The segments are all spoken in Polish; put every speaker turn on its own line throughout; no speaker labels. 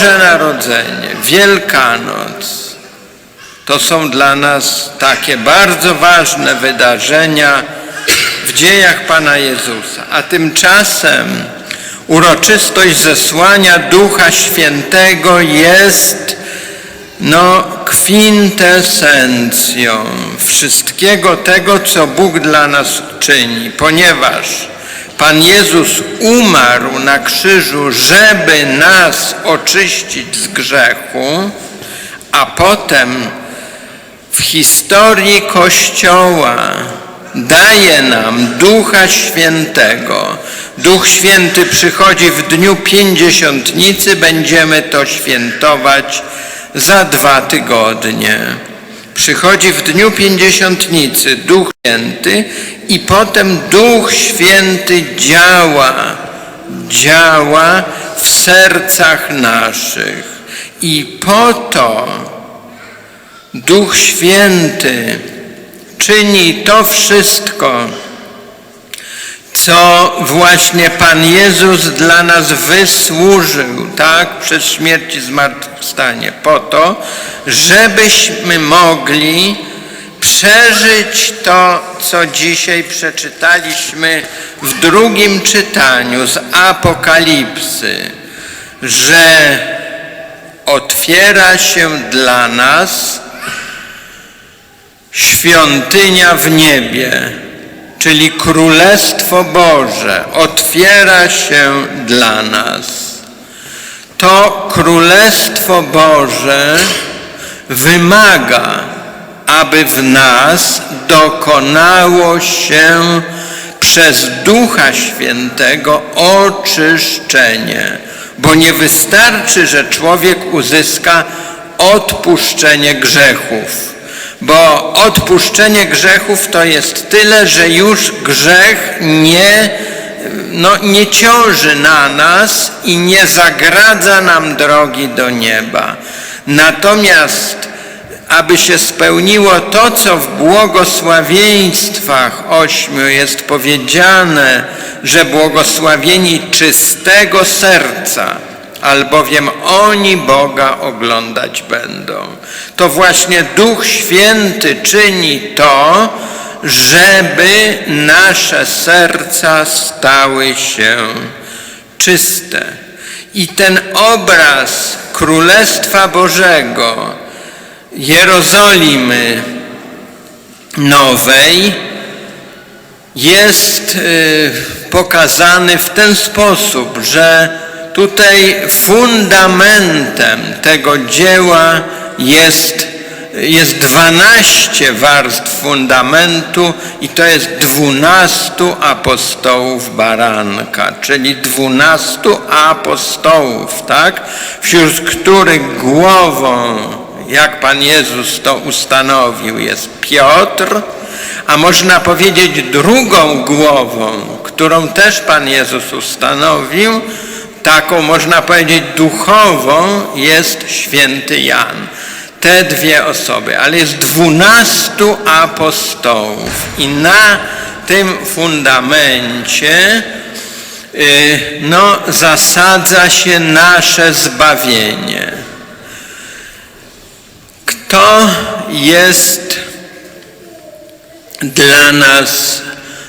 Boże Narodzenie, Wielkanoc to są dla nas takie bardzo ważne wydarzenia w dziejach Pana Jezusa. A tymczasem uroczystość zesłania Ducha Świętego jest no, kwintesencją wszystkiego tego, co Bóg dla nas czyni, ponieważ Pan Jezus umarł na krzyżu, żeby nas oczyścić z grzechu, a potem w historii Kościoła daje nam Ducha Świętego. Duch Święty przychodzi w dniu pięćdziesiątnicy, będziemy to świętować za dwa tygodnie. Przychodzi w dniu pięćdziesiątnicy Duch Święty i potem Duch Święty działa, działa w sercach naszych. I po to Duch Święty czyni to wszystko, co właśnie Pan Jezus dla nas wysłużył, tak, przez śmierć i zmartwychwstanie, po to, żebyśmy mogli przeżyć to, co dzisiaj przeczytaliśmy w drugim czytaniu z Apokalipsy, że otwiera się dla nas świątynia w niebie, czyli Królestwo Boże, otwiera się dla nas. To Królestwo Boże wymaga, aby w nas dokonało się przez Ducha Świętego oczyszczenie, bo nie wystarczy, że człowiek uzyska odpuszczenie grzechów bo odpuszczenie grzechów to jest tyle, że już grzech nie, no, nie ciąży na nas i nie zagradza nam drogi do nieba. Natomiast, aby się spełniło to, co w błogosławieństwach ośmiu jest powiedziane, że błogosławieni czystego serca, albowiem oni Boga oglądać będą. To właśnie Duch Święty czyni to, żeby nasze serca stały się czyste. I ten obraz Królestwa Bożego, Jerozolimy Nowej, jest y, pokazany w ten sposób, że Tutaj fundamentem tego dzieła jest, jest 12 warstw fundamentu i to jest 12 apostołów baranka, czyli 12 apostołów, tak? Wśród których głową, jak Pan Jezus to ustanowił, jest Piotr, a można powiedzieć drugą głową, którą też Pan Jezus ustanowił, taką można powiedzieć duchową jest święty Jan. Te dwie osoby, ale jest dwunastu apostołów i na tym fundamencie no, zasadza się nasze zbawienie. Kto jest dla nas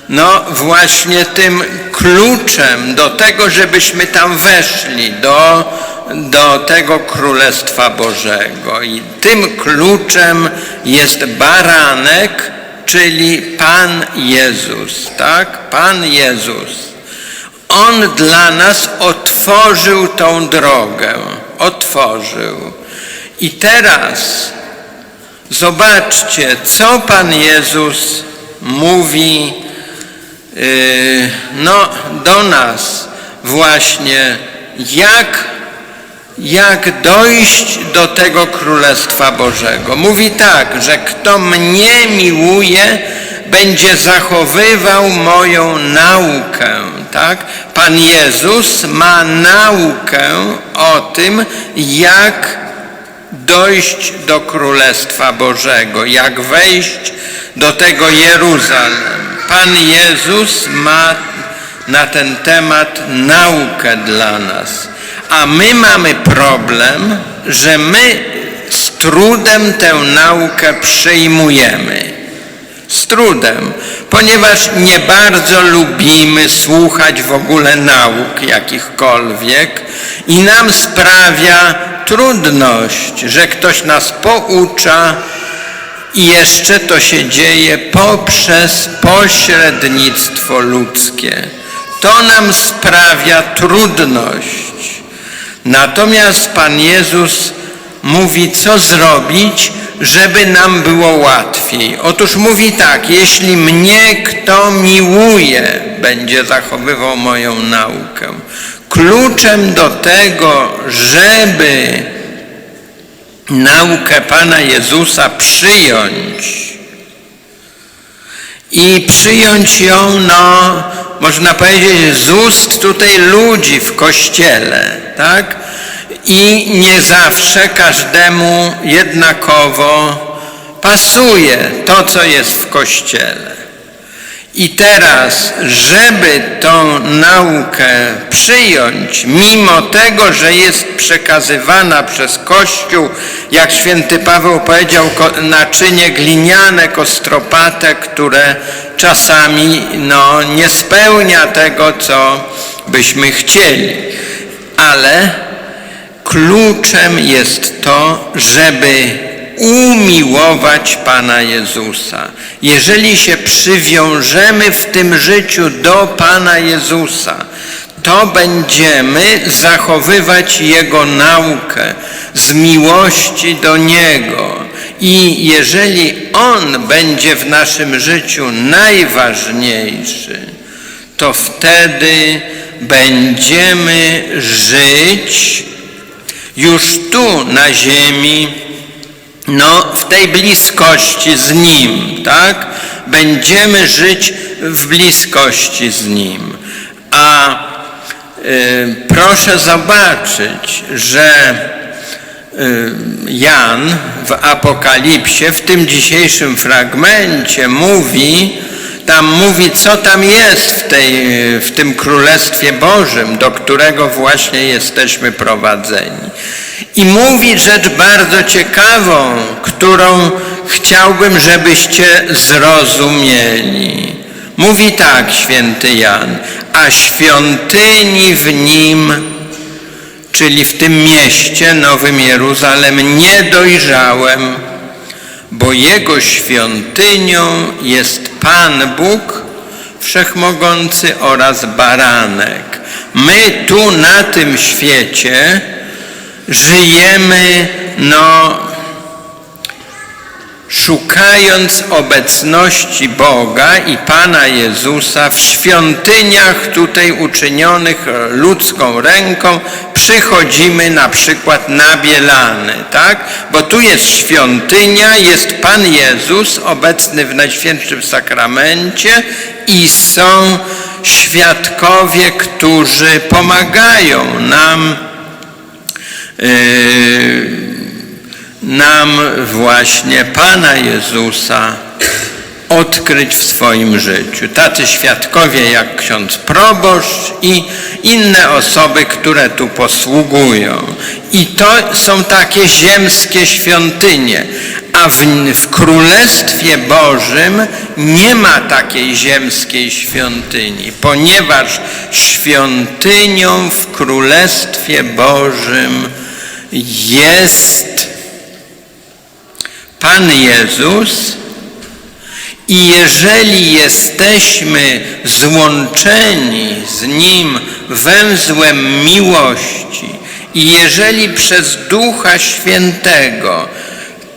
no właśnie tym kluczem do tego, żebyśmy tam weszli, do, do tego Królestwa Bożego. I tym kluczem jest baranek, czyli Pan Jezus, tak? Pan Jezus. On dla nas otworzył tą drogę, otworzył. I teraz zobaczcie, co Pan Jezus mówi no, do nas właśnie, jak, jak dojść do tego Królestwa Bożego. Mówi tak, że kto mnie miłuje, będzie zachowywał moją naukę. Tak? Pan Jezus ma naukę o tym, jak dojść do Królestwa Bożego, jak wejść do tego Jeruzalem. Pan Jezus ma na ten temat naukę dla nas. A my mamy problem, że my z trudem tę naukę przyjmujemy. Z trudem, ponieważ nie bardzo lubimy słuchać w ogóle nauk jakichkolwiek i nam sprawia trudność, że ktoś nas poucza i jeszcze to się dzieje poprzez pośrednictwo ludzkie. To nam sprawia trudność. Natomiast Pan Jezus mówi, co zrobić, żeby nam było łatwiej. Otóż mówi tak, jeśli mnie kto miłuje, będzie zachowywał moją naukę. Kluczem do tego, żeby naukę Pana Jezusa przyjąć i przyjąć ją, no, można powiedzieć, z ust tutaj ludzi w kościele, tak? I nie zawsze każdemu jednakowo pasuje to, co jest w kościele. I teraz, żeby tą naukę przyjąć, mimo tego, że jest przekazywana przez Kościół, jak święty Paweł powiedział, naczynie gliniane, kostropate, które czasami no, nie spełnia tego, co byśmy chcieli. Ale kluczem jest to, żeby umiłować Pana Jezusa. Jeżeli się przywiążemy w tym życiu do Pana Jezusa, to będziemy zachowywać Jego naukę z miłości do Niego. I jeżeli On będzie w naszym życiu najważniejszy, to wtedy będziemy żyć już tu na ziemi, no w tej bliskości z Nim, tak? Będziemy żyć w bliskości z Nim. A y, proszę zobaczyć, że y, Jan w Apokalipsie, w tym dzisiejszym fragmencie mówi, tam mówi, co tam jest w, tej, w tym Królestwie Bożym, do którego właśnie jesteśmy prowadzeni. I mówi rzecz bardzo ciekawą, którą chciałbym, żebyście zrozumieli. Mówi tak święty Jan, a świątyni w nim, czyli w tym mieście Nowym Jeruzalem, nie dojrzałem, bo jego świątynią jest Pan Bóg Wszechmogący oraz Baranek. My tu na tym świecie żyjemy, no, szukając obecności Boga i Pana Jezusa w świątyniach tutaj uczynionych ludzką ręką, przychodzimy na przykład na Bielany, tak? Bo tu jest świątynia, jest Pan Jezus obecny w Najświętszym Sakramencie i są świadkowie, którzy pomagają nam yy, nam właśnie Pana Jezusa odkryć w swoim życiu. Tacy świadkowie jak ksiądz proboszcz i inne osoby, które tu posługują. I to są takie ziemskie świątynie, a w, w Królestwie Bożym nie ma takiej ziemskiej świątyni, ponieważ świątynią w Królestwie Bożym jest Pan Jezus i jeżeli jesteśmy złączeni z Nim węzłem miłości i jeżeli przez Ducha Świętego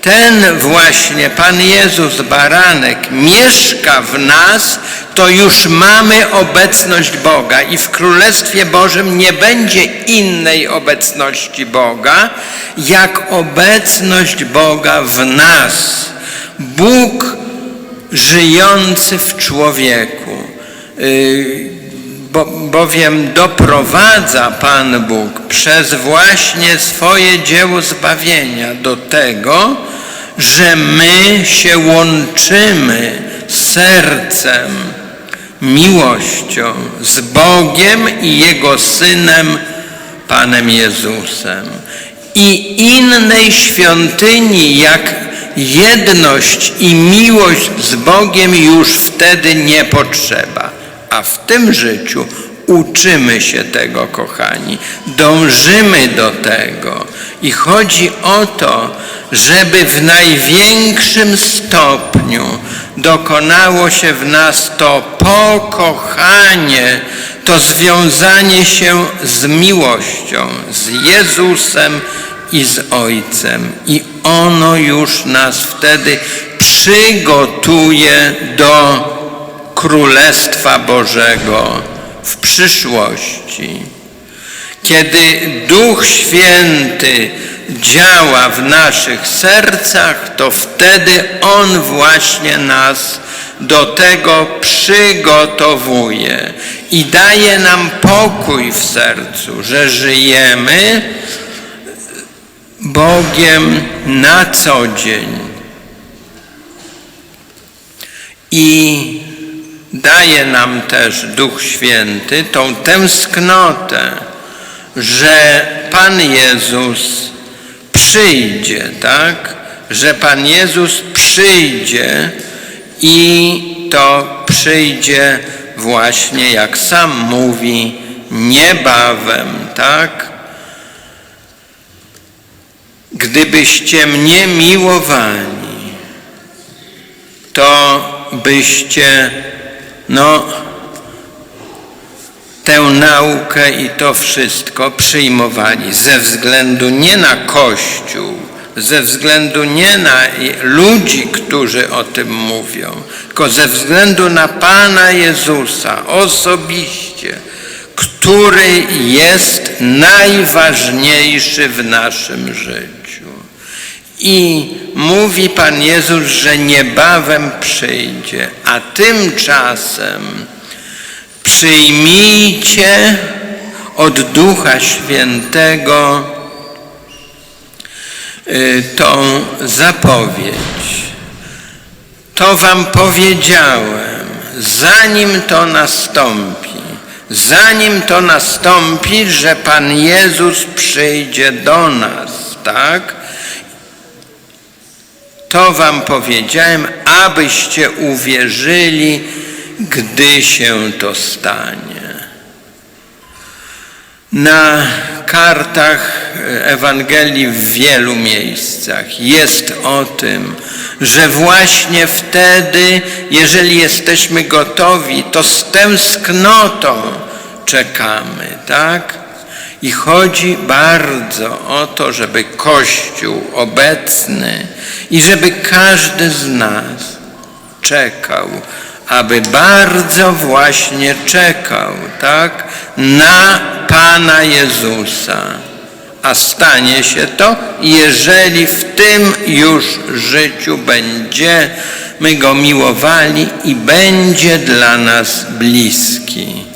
ten właśnie Pan Jezus Baranek mieszka w nas, to już mamy obecność Boga i w Królestwie Bożym nie będzie innej obecności Boga, jak obecność Boga w nas. Bóg żyjący w człowieku. Yy, Bo, bowiem doprowadza Pan Bóg przez właśnie swoje dzieło zbawienia do tego, że my się łączymy sercem, miłością z Bogiem i Jego Synem Panem Jezusem. I innej świątyni jak jedność i miłość z Bogiem już wtedy nie potrzeba. A w tym życiu uczymy się tego, kochani, dążymy do tego. I chodzi o to, żeby w największym stopniu dokonało się w nas to pokochanie, to związanie się z miłością, z Jezusem i z Ojcem. I ono już nas wtedy przygotuje do Królestwa Bożego w przyszłości. Kiedy Duch Święty działa w naszych sercach, to wtedy On właśnie nas do tego przygotowuje i daje nam pokój w sercu, że żyjemy Bogiem na co dzień. I daje nam też Duch Święty tą tęsknotę, że Pan Jezus przyjdzie, tak? Że Pan Jezus przyjdzie i to przyjdzie właśnie, jak sam mówi, niebawem, tak? Gdybyście mnie miłowali, to byście, no, tę naukę i to wszystko przyjmowali ze względu nie na Kościół, ze względu nie na ludzi, którzy o tym mówią, tylko ze względu na Pana Jezusa osobiście, który jest najważniejszy w naszym życiu. I mówi Pan Jezus, że niebawem przyjdzie, a tymczasem przyjmijcie od Ducha Świętego y, tą zapowiedź. To wam powiedziałem, zanim to nastąpi, zanim to nastąpi, że Pan Jezus przyjdzie do nas, tak? To wam powiedziałem, abyście uwierzyli, gdy się to stanie. Na kartach Ewangelii w wielu miejscach jest o tym, że właśnie wtedy, jeżeli jesteśmy gotowi, to z tęsknotą czekamy, tak? I chodzi bardzo o to, żeby Kościół obecny i żeby każdy z nas czekał, aby bardzo właśnie czekał, tak, na Pana Jezusa. A stanie się to, jeżeli w tym już życiu będziemy Go miłowali i będzie dla nas bliski.